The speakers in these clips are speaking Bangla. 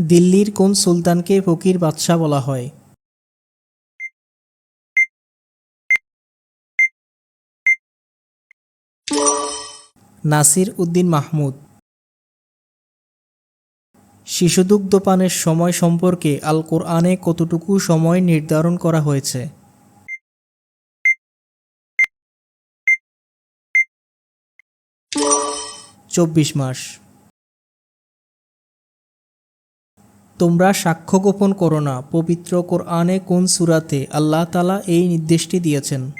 দিল্লির কোন সুলতানকে ফকির বাদশাহ বলা হয়? নাসির উদ্দিন মাহমুদ। শিশুদুগ্ধ পানের সময় সম্পর্কে আল কোরআনে কতটুকু সময় নির্ধারণ করা হয়েছে? চব্বিশ মাস। তোমরা সাক্ষ্য গোপন করো না, পবিত্র কোরআনে কোন সুরাতে আল্লাহ তালা এই নির্দেশটি দিয়েছেন?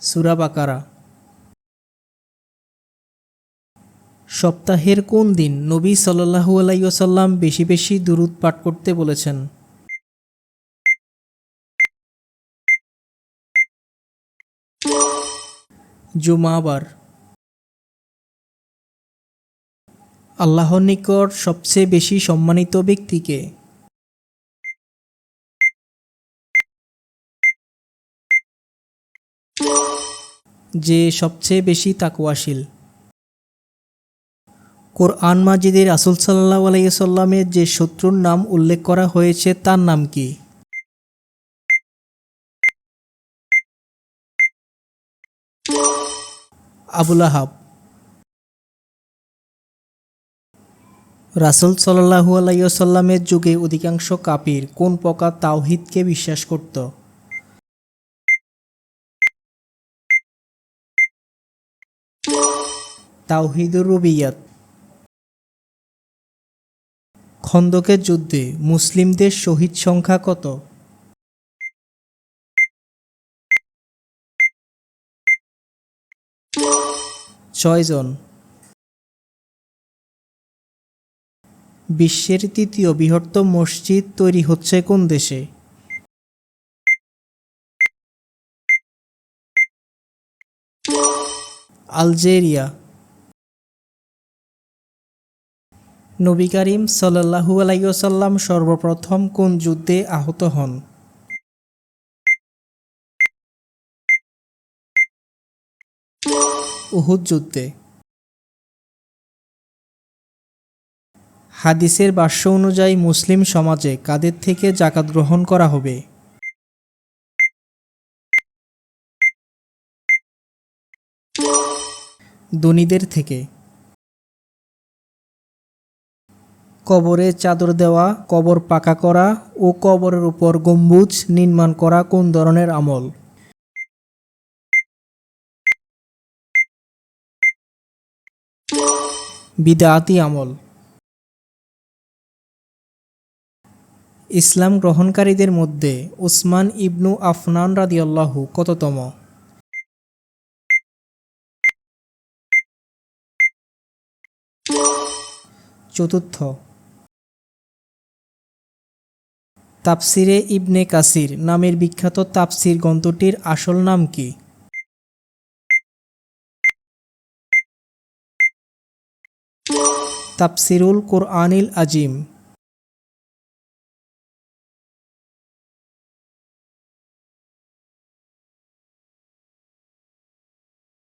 সুরা বাকারা। সপ্তাহের কোন দিন নবী সাল্লাহু আলাইসাল্লাম বেশি বেশি দুরুদ পাঠ করতে বলেছেন? জুমাবার। আল্লাহর নিকট সবচেয়ে বেশি সম্মানিত ব্যক্তিকে। যে সবচেয়ে বেশি তাকুয়াশীল কোরআন মাজিদের রাসুল সাল্লাহ আলাইসাল্লামের যে শত্রুর নাম উল্লেখ করা হয়েছে, তার নাম কি? আবুল আহাব। রাসুল সাল্লাহু আলাইসাল্লামের যুগে অধিকাংশ কাপির কোন প্রকার তাওহিদকে বিশ্বাস করত? তাওহিদুর রুবিয়াত খন্দকের যুদ্ধে মুসলিমদের শহীদ সংখ্যা কত? ছয়জন বিশ্বের তৃতীয় বৃহত্তম মসজিদ তৈরি হচ্ছে কোন দেশে? আলজেরিয়া। নবী করিম সাল্লাহু আলাইসাল্লাম সর্বপ্রথম কোন যুদ্ধে আহত হন? উহুদ যুদ্ধে। হাদিসের ভাষ্য অনুযায়ী মুসলিম সমাজে কাদের থেকে জাকাত গ্রহণ করা হবে? ধনীদের থেকে। কবরে চাদর দেওয়া, কবর পাকা করা ও কবরের উপর গম্বুজ নির্মাণ করা কোন ধরনের আমল? বিদাতি আমল। ইসলাম গ্রহণকারীদের মধ্যে উসমান ইবনু আফনান রাদিয়াল্লাহু কততম? চতুর্থ। তাপসিরে ইবনে কাসির নামের বিখ্যাত তাপসির গ্রন্থটির আসল নাম কি? তাপসিরুল কোরআনিল আজিম।